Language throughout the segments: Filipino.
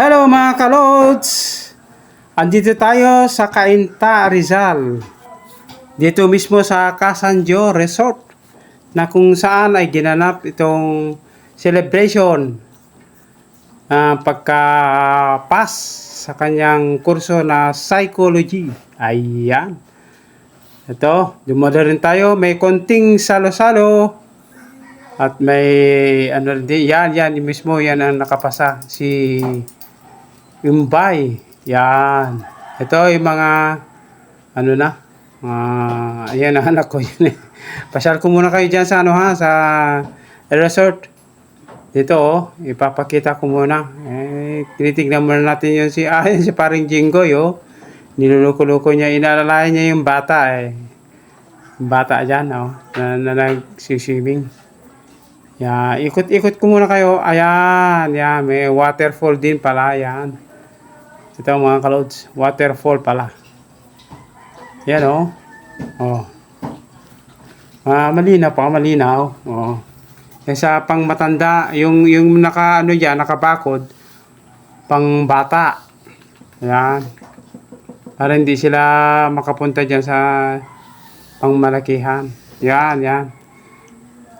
Hello mga kalods! Andito tayo sa Cainta, Rizal. Dito mismo sa Casanjo Resort na kung saan ay ginanap itong celebration uh, pagka-pass sa kanyang kurso na psychology. Ayan. Ito, dumalo rin tayo. May konting salo-salo. At may ano rin din. Yan, yan. Mismo yan ang nakapasa. Si Umbay. Yan. Ito yung mga ano na. Uh, ayan ang anak ko. Yun eh. Pasyal ko muna kayo dyan sa ano ha. Sa resort. Dito oh. Ipapakita ko muna. Eh, tinitignan muna natin yun si, ah, si paring Jinggoy oh. Niluluko-luko niya. Inaalalayan niya yung bata eh. Bata dyan oh. Na, na nagsiswimming. Yeah, ikot-ikot ko muna kayo. Ayan, yan, may waterfall din pala, yan. Ito mga kalods, waterfall pala. Yan oh. Oh. Ah, malinaw pa, malinaw. Oh. Yan sa pang matanda, yung yung naka ano diyan, nakabakod pang bata. Yan. Para hindi sila makapunta diyan sa pangmalakihan. Yan, yan.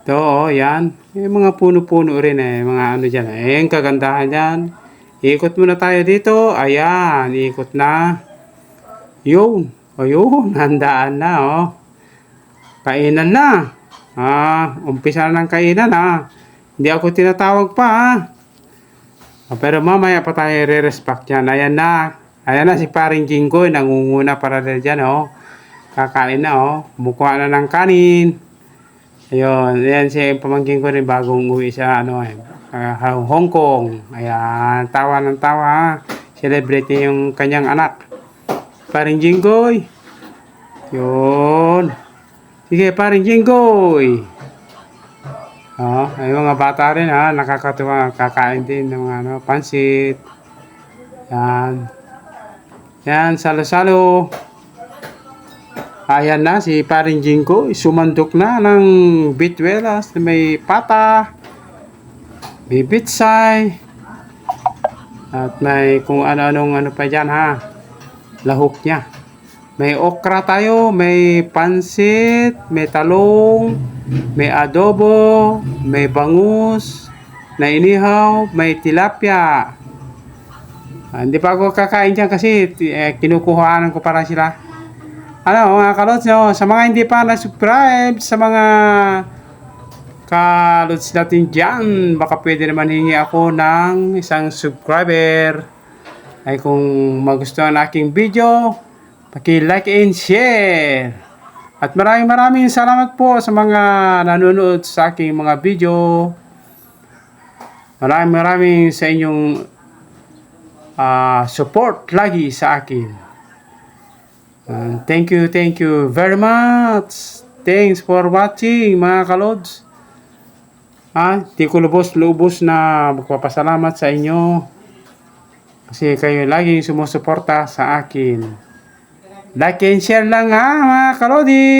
Ito, oh, yan. Yung mga puno-puno rin eh. Mga ano dyan. Eh, yung kagandahan dyan. Ikot muna tayo dito. Ayan, ikot na. Yun. O yun, handaan na, oh. Kainan na. Ah, umpisa na ng kainan, ah. Hindi ako tinatawag pa, ah. Ah, pero mamaya pa tayo re-respect yan. Ayan na. Ayan na si paring Jinggoy. Nangunguna para na dyan, oh. Kakain na, oh. Mukha na ng kanin. Ayun, ayan si pamangkin ko rin bagong uwi sa ano eh, ah, Hong Kong. Ayan, tawa ng tawa. Celebrate niya yung kanyang anak. Paring Jinggoy. Yun. Sige, paring Jinggoy. Oh, ay mga bata rin ha, nakakatuwa, kakain din ng mga ano, pansit. Yan. Yan, salo-salo. Ayan na si paring Jinko, sumandok na ng bitwelas na may pata, may bitsay, at may kung ano-anong ano pa dyan ha, lahok niya. May okra tayo, may pansit, may talong, may adobo, may bangus, na inihaw, may tilapia. Ah, hindi pa ako kakain dyan kasi eh, kinukuhaan ko para sila ano mga kalods no, sa mga hindi pa na-subscribe sa mga kalods natin dyan. Baka pwede naman hingi ako ng isang subscriber. Ay kung magustuhan ang aking video paki like and share. At maraming maraming salamat po sa mga nanonood sa aking mga video. Maraming maraming sa inyong ah, support lagi sa akin. Uh, thank you, thank you very much. Thanks for watching mga kalods. Ah, di ko lubos lubos na magpapasalamat sa inyo. Kasi kayo laging sumusuporta sa akin. Like and share lang ha mga kalodi.